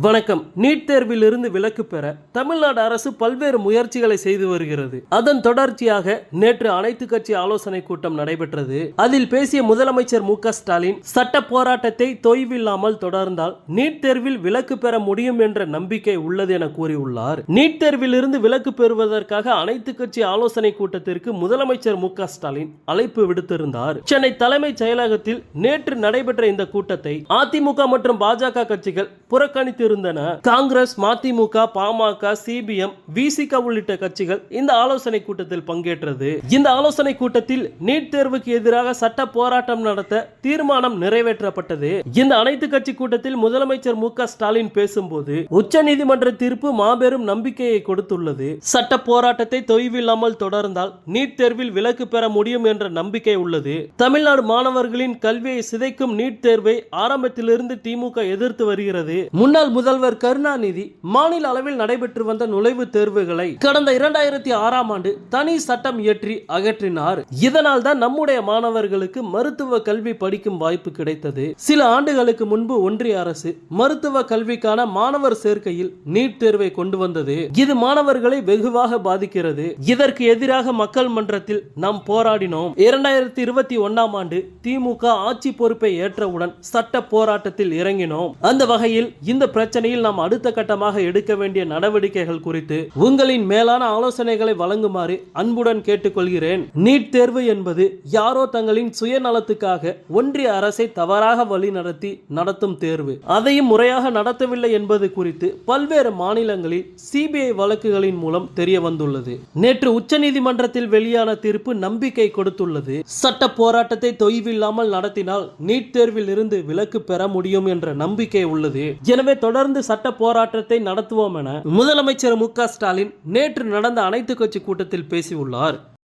வணக்கம். நீட் தேர்வில் இருந்து விலக்கு பெற தமிழ்நாடு அரசு பல்வேறு முயற்சிகளை செய்து வருகிறது. அதன் தொடர்ச்சியாக நேற்று அனைத்து கட்சி ஆலோசனை கூட்டம் நடைபெற்றது. அதில் பேசிய முதலமைச்சர் மு ஸ்டாலின் சட்ட போராட்டத்தை தொய்வில்லாமல் தொடர்ந்தால் நீட் தேர்வில் விலக்கு பெற முடியும் என்ற நம்பிக்கை உள்ளது என கூறியுள்ளார். நீட் தேர்வில் இருந்து விலக்கு பெறுவதற்காக அனைத்து கட்சி ஆலோசனை கூட்டத்திற்கு முதலமைச்சர் மு ஸ்டாலின் அழைப்பு விடுத்திருந்தார். சென்னை தலைமைச் செயலகத்தில் நேற்று நடைபெற்ற இந்த கூட்டத்தை அதிமுக மற்றும் பாஜக கட்சிகள் புறக்கணித்திருந்தன. காங்கிரஸ் மதிமுக பாமக சிபிஎம் விசிக உள்ளிட்ட கட்சிகள் இந்த ஆலோசனை கூட்டத்தில் பங்கேற்றது. இந்த ஆலோசனை கூட்டத்தில் நீட் தேர்வுக்கு எதிராக சட்ட போராட்டம் நடத்த தீர்மானம் நிறைவேற்றப்பட்டது. இந்த அனைத்து கட்சி கூட்டத்தில் முதலமைச்சர் மு க ஸ்டாலின் பேசும்போது உச்சநீதிமன்ற தீர்ப்பு மாபெரும் நம்பிக்கையை கொடுத்துள்ளது. சட்ட போராட்டத்தை தொய்வில்லாமல் தொடர்ந்தால் நீட் தேர்வில் விலக்கு பெற முடியும் என்ற நம்பிக்கை உள்ளது. தமிழ்நாடு மாணவர்களின் கல்வியை சிதைக்கும் நீட் தேர்வை ஆரம்பத்திலிருந்து திமுக எதிர்த்து வருகிறது. முன்னாள் முதல்வர் கருணாநிதி மாநில அளவில் நடைபெற்று வந்த நுழைவுத் தேர்வுகளை கடந்த இரண்டாயிரத்தி ஆறாம் ஆண்டு தனி சட்டம் இயற்றி அகற்றினார். இதனால் தான் நம்முடைய மாணவர்களுக்கு மருத்துவ கல்வி படிக்கும் வாய்ப்பு கிடைத்தது. சில ஆண்டுகளுக்கு முன்பு ஒன்றிய அரசு மருத்துவ கல்விக்கான மாணவர் சேர்க்கையில் நீட் தேர்வை கொண்டு வந்தது. இது மாணவர்களை வெகுவாக பாதிக்கிறது. இதற்கு எதிராக மக்கள் மன்றத்தில் நாம் போராடினோம். இரண்டாயிரத்தி இருபத்தி ஒன்னாம் ஆண்டு திமுக ஆட்சி பொறுப்பை ஏற்றவுடன் சட்ட போராட்டத்தில் இறங்கினோம். அந்த வகையில் இந்த பிரச்சனையில் நாம் அடுத்த கட்டமாக எடுக்க வேண்டிய நடவடிக்கைகள் குறித்து உங்களின் மேலான ஆலோசனைகளை வழங்குமாறு அன்புடன் கேட்டுக்கொள்கிறேன். நீட் தேர்வு என்பது யாரோ தங்களின் சுயநலத்துக்காக ஒன்றிய அரசை தவறாக வழிநடத்தி நடத்தும் தேர்வு. அதையும் முறையாக நடத்தவில்லை என்பது குறித்து பல்வேறு மாநிலங்களில் சிபிஐ வழக்குகளின் மூலம் தெரிய வந்துள்ளது. நேற்று உச்சநீதிமன்றத்தில் வெளியான தீர்ப்பு நம்பிக்கை கொடுத்துள்ளது. சட்ட போராட்டத்தை தொய்வில்லாமல் நடத்தினால் நீட் தேர்வில் இருந்து விலக்கு பெற முடியும் என்ற நம்பிக்கை உள்ளது. எனவே தொடர்ந்து சட்ட போராட்டத்தை நடத்துவோம் என முதலமைச்சர் மு ஸ்டாலின் நேற்று நடந்த அனைத்து கட்சி கூட்டத்தில் பேசியுள்ளார்.